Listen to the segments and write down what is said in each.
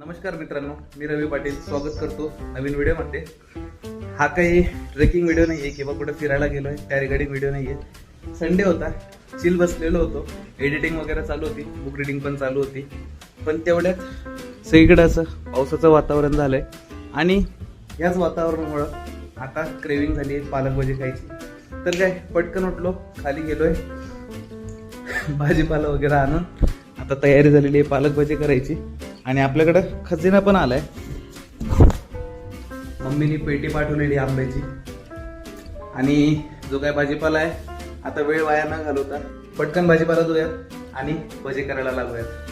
नमस्कार मित्रांनो मी रवी पाटील स्वागत करतो नवीन व्हिडिओमध्ये. हा काही ट्रेकिंग व्हिडिओ नाही आहे किंवा कुठं फिरायला गेलोय त्या रिगार्डिंग व्हिडिओ नाही आहे संडे होता चिल बसलेलो होतो. एडिटिंग वगैरे चालू होती बुक रिडिंग पण चालू होती. पण तेवढ्यात सगळीकडे असं पावसाचं वातावरण झालंय. आणि याच वातावरणामुळं आता क्रेविंग झाली आहे पालक भाजी खायची. तर काय पटकन उठलो खाली गेलोय. भाजीपाला वगैरे आणून आता तयारी झालेली आहे पालक भाजी करायची. आणि आपल्याकडं खजिना पण आलाय. मम्मीनी पेटी पाठवलेली आंब्याची. आणि जो काय भाजीपाला आहे आता वेळ वाया न घालवता पटकन भाजीपाला धुयात आणि भजी करायला लागूयात.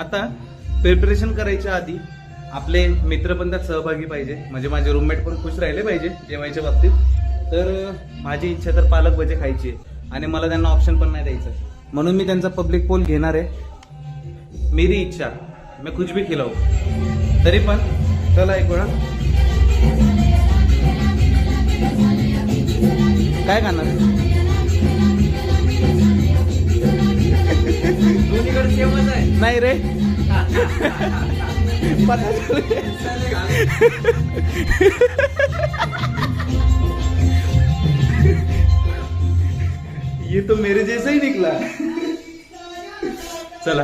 आता प्रिपरेशन करायच्या आधी आपले मित्र पण त्यात सहभागी पाहिजे. म्हणजे माझे रूममेट पण खुश राहिले पाहिजे जेवायच्या बाबतीत. तर माझी इच्छा तर पालक भजे खायची आहे. आणि मला त्यांना ऑप्शन पण नाही द्यायचं. म्हणून मी त्यांचा पब्लिक पोल घेणार आहे. मेरी इच्छा. मी कुछ भी खिलाऊ. तरी पण चला एक वेळा. काय खाणार? नाही रे. ये तो मेरे जैसा ही निकला. चला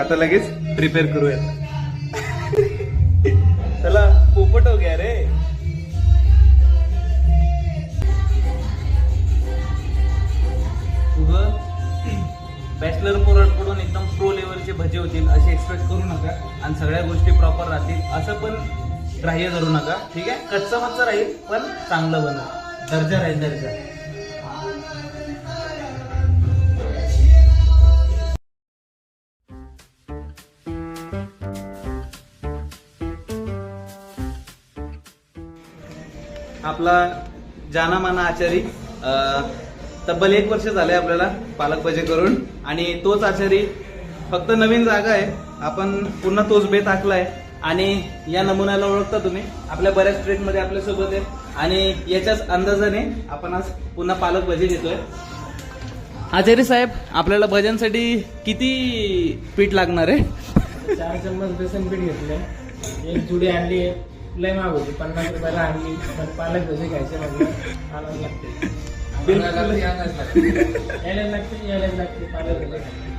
आता लगेच प्रिपेअर करूया चला पोपट हो गया रे. भजे होतील असे एक्सपेक्ट करू नका आणि सगळ्या गोष्टी प्रॉपर राहतील. असं पण ग्राह्य करू नका. ठीक आहे? कच्चा मच्चा राहील पण चांगलं बनव. दर्जा राहील दर्जा. आपला जानामाना आचारी तब्बल एक वर्ष झाले आपल्याला पालक भजे करून आणि तोच आचारी फक्त नवीन जागा आहे. आपण पुन्हा तोच बेत आखलाय. आणि या नमुन्याला ओळखता तुम्ही. आपल्या बऱ्याच ट्रेन मध्ये आपल्यासोबत आहे. आणि याच्याच अंदाजाने आपण आज पुन्हा पालक भजे घेतोय. आचारी साहेब आपल्याला भज्यांसाठी किती पीठ लागणार आहे? चार चम्मच बेसन पीठ घेतलंय. एक जुडी आणली लय महाग होती. पन्नास रुपयाला आणली. पण पालक भजी खायचे म्हटलं आणावं लागते. बिलकुल. यायला लागते. यायला लागते. पालक भजी.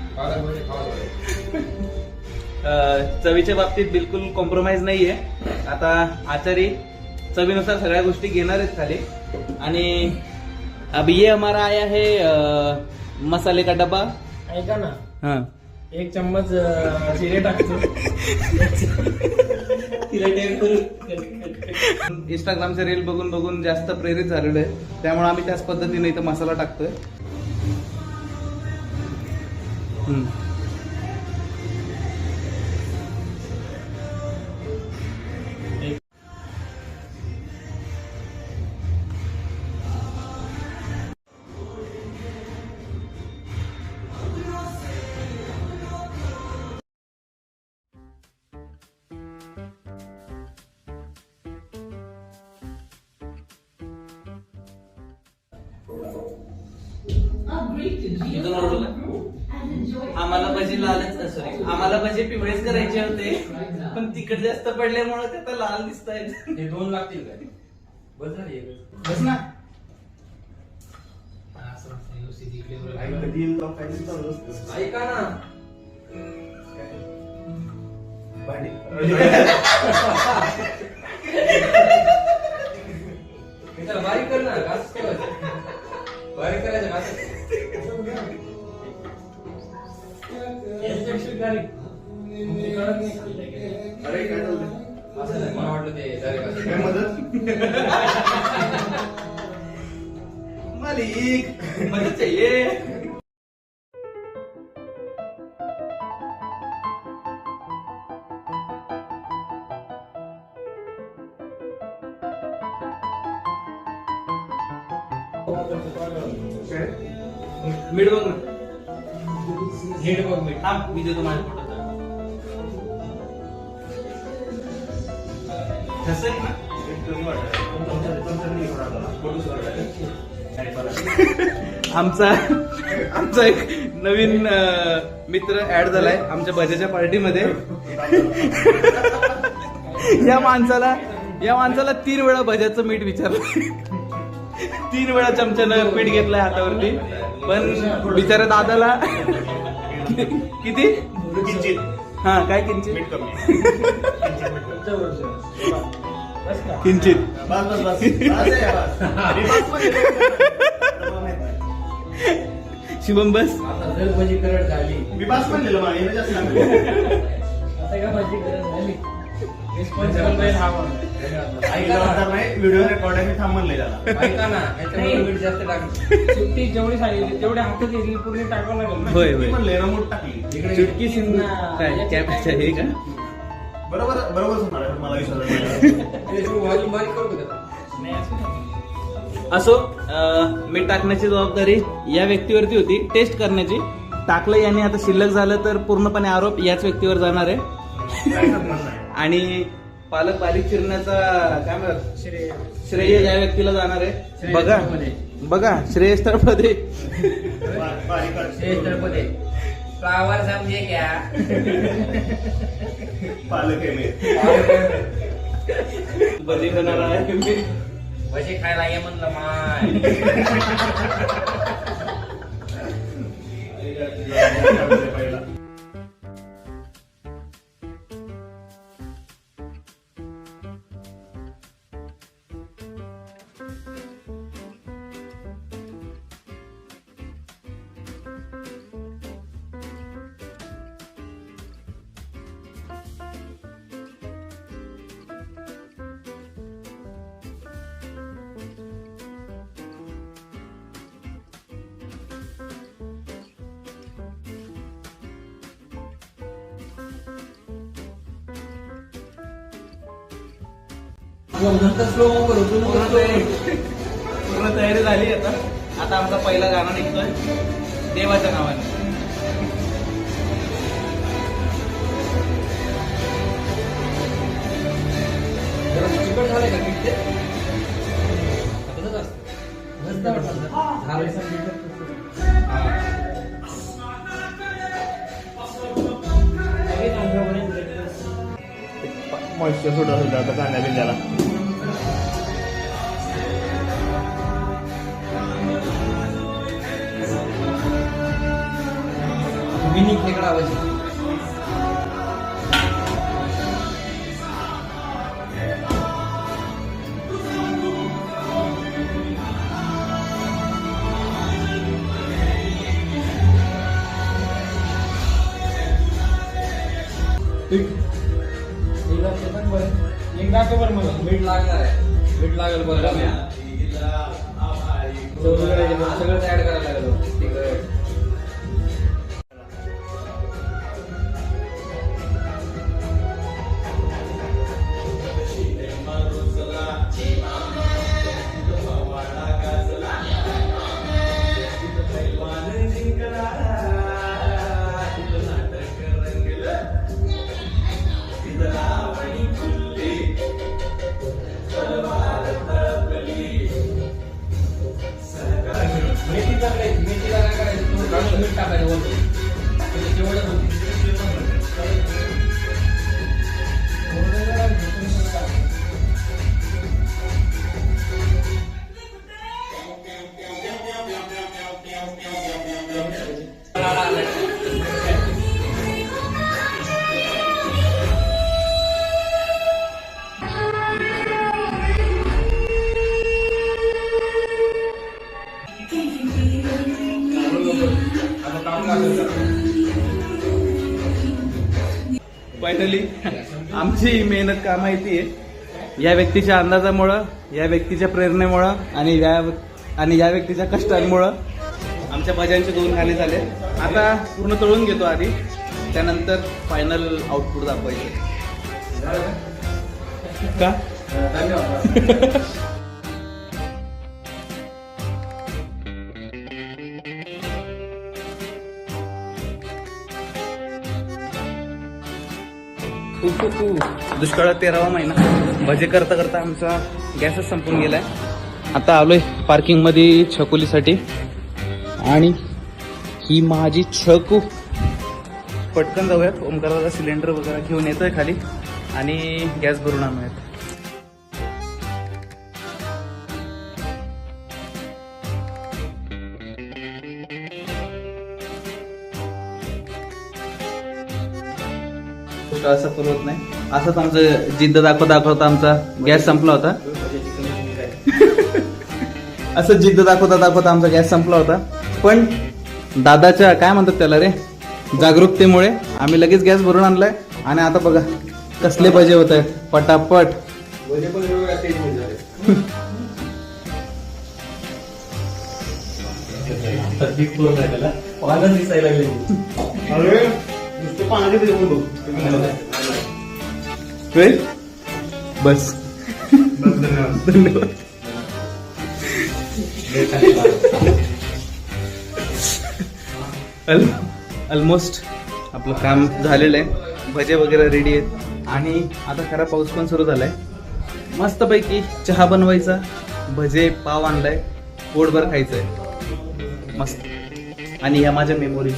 चवीच्या बाबतीत बिलकुल कॉम्प्रोमाइज नाहीये. आता आचारी चवीनुसार सगळ्या गोष्टी घेणार आहेत खाली. आणि अब ये हमारा आया है अ, मसाले का डब्बा? ऐका ना. हाँ. एक चम्मच अं, जिरे टाकतो. इंस्टाग्रामचे रील बघून बघून जास्त प्रेरित झालेलो आहे. त्यामुळे आम्ही त्याच पद्धतीने इथं मसाला टाकतोय. Hmm. Not great, did you? आम्हाला भजी लालच सॉरी आम्हाला भजी पिवळेच करायचे होते. पण तिखट जास्त पडल्यामुळे ते आता लाल दिसत आहेत हे दोन लागतील काय? बस. बस ना. हा, असं व्यवस्थित इकडे बरोबर. ऐका ना. भांडी. मीठ बघ ना. नीट बघ हा मी देतो माझ्या ना? आमचा आमचा एक नवीन मित्र ऍड झालाय आमच्या भजाच्या पार्टीमध्ये. या माणसाला या माणसाला तीन वेळा भज्याचं मीठ विचारलं तीन वेळा चमच्यानं पीठ घेतलंय हातावरती. पण बिचाऱ्या दादाला किती? किंचित. हा काय किंचित? किंचित. बस बस बस. बस आहे, बस. मी बसमध्ये तुम्हाला माहीत नाही. शुभम बस झाली. मी बस. आता का माझी हा नाही मी सुट्टी जेवढी सांगितली तेवढे हातात येईल पूर्ण टाकावं लागेल ना? होय मी टाकली. इकडे चुटकी सिंधू काय कॅपचा हे का? बरोबर बरोबर आहे, मला बारीक करू का? त्याला? असं अं, मीठ टाकण्याची जबाबदारी या व्यक्तीवरती होती. टेस्ट करण्याची. टाकलं याने आता शिल्लक झालं तर पूर्णपणे आरोप याच व्यक्तीवर जाणार आहे. नाही. आणि पालक बारीक चिरण्याचा काय म्हणतात? श्रेय. श्रेय या व्यक्तीला जाणार आहे. श्रेय बघा. बघा श्रेय स्थळपदे बा- बारीक काढ. शेष तळपदे फ्लावर समजे क्या? पालक आहे मी. भजी बनवणार आहे मी. भजी खायला ये म्हणलं माय. पूर्ण तयारी झाली आता. आता आमचा पहिला गाणं निघतोय. देवाच्या नावाने. चिकट झालंय का तिथे ते? तसंच असतं. मॉइश्चर सुटत होतं आता कांदा बिंद्याला. मिनी खेकडा दाखव बरं मला मीठ लागणार आहे मीठ लागेल बरं सगळं सगळं ऍड करायला लागलं फायनली आमची मेहनत का माहिती आहे या व्यक्तीच्या अंदाजामुळं या व्यक्तीच्या प्रेरणेमुळं आणि या आणि या व्यक्तीच्या कष्टांमुळं आमच्या भाज्यांचे दोन खाणे झाले. आता पूर्ण तळून घेतो आधी. त्यानंतर फायनल आउटपुट दाखवायचे. का? धन्यवाद खूप दुष्काळात तेरावा महिना. भजे करता करता आमचा गॅसच संपून गेलाय. आता आलोय पार्किंगमध्ये छकुलीसाठी. आणि ही माझी छकू. पटकन जाऊयात. ओमकाराचा सिलेंडर वगैरे घेऊन येतोय खाली. आणि गॅस भरून आणूयात. सफर होत नाही. असंच आमचं जिद्द दाखवता दाखवता आमचा गॅस संपला होता. असं जिद्द दाखवता दाखवता आमचा गॅस संपला होता. पण दादाच्या काय म्हणतात त्याला रे? जागरूकतेमुळे आम्ही लगेच गॅस भरून आणलाय. आणि आता बघा कसले भजे होत आहेत पटापट. म्हणजे पण ऑलमोस्ट आपलं काम झालेलं आहे. भजे वगैरे रेडी आहेत. आणि आता खरा पाऊस पण सुरू झाला आहे मस्तपैकी चहा बनवायचा भजे पाव आणलाय पोटभर खायचंय. मस्त. आणि या माझ्या मेमोरीज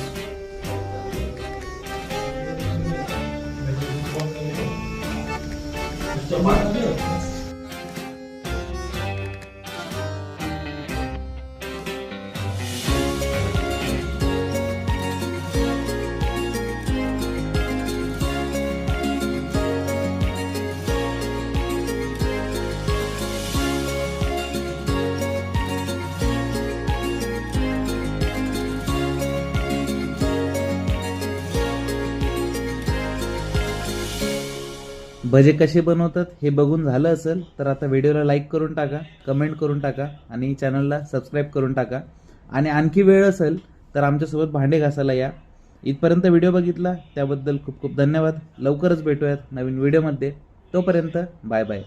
भजे कसे बनवतात हे बघून झालं असेल तर आता व्हिडिओला लाईक करून टाका कमेंट करून टाका आणि चॅनलला सबस्क्राईब करून टाका. आणि आणखी वेळ असेल तर आमच्यासोबत भांडे घासायला या. इथपर्यंत व्हिडिओ बघितला त्याबद्दल खूप खूप धन्यवाद. लवकरच भेटूयात नवीन व्हिडिओमध्ये. तोपर्यंत बाय बाय